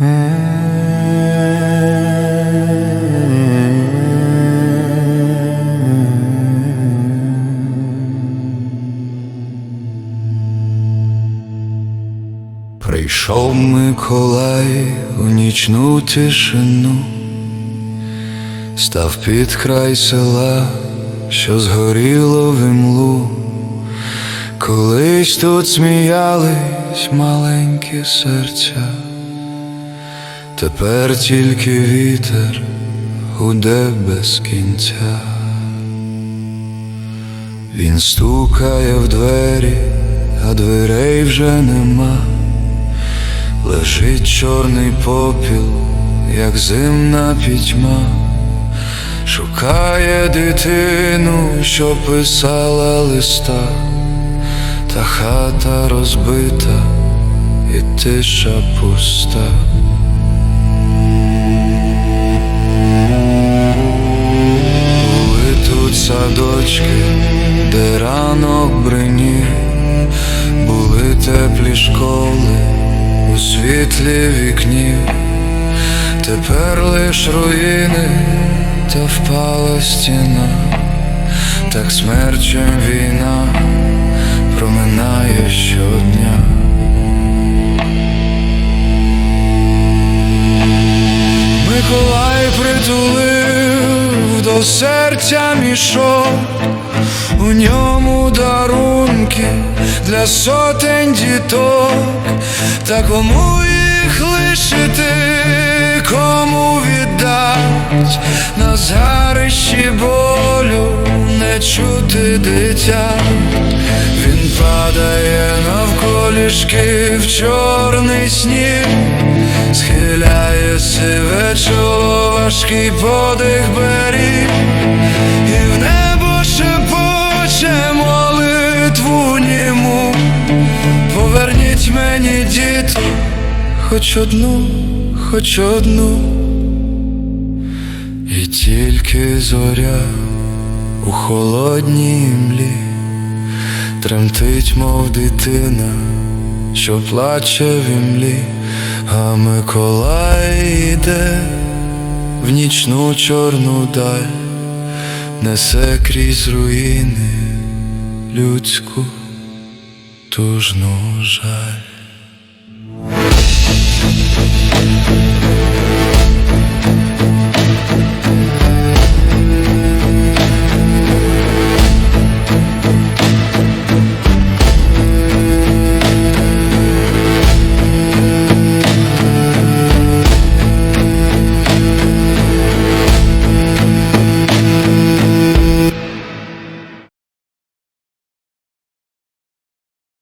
Прийшов Миколай у нічну тишину, став під край села, що згоріло в імлу. Колись тут сміялись маленькі серця, тепер тільки вітер гуде без кінця. Він стукає в двері, а дверей вже нема. Лежить чорний попіл, як зимна пітьма, шукає дитину, що писала листа, та хата розбита і тиша пуста. Школи у світлі вікнів, тепер лиш руїни та впала стіна, так смерчем війна проминає щодня. Миколай притулив до серця мішок, у ньому дарунки для сотень діток, та кому їх лишити, кому віддать на згарищі болю не чути дитя. Він падає навколішки в чорний сніг, схиляє сиве чоло, важкий подих Поверніть мені, діти, хоч одну, хоч одну, і тільки зоря у холодній млі тремтить, мов дитина, що плаче в імлі, а Миколай йде в нічну чорну даль, несе крізь руїни людську тужну жаль.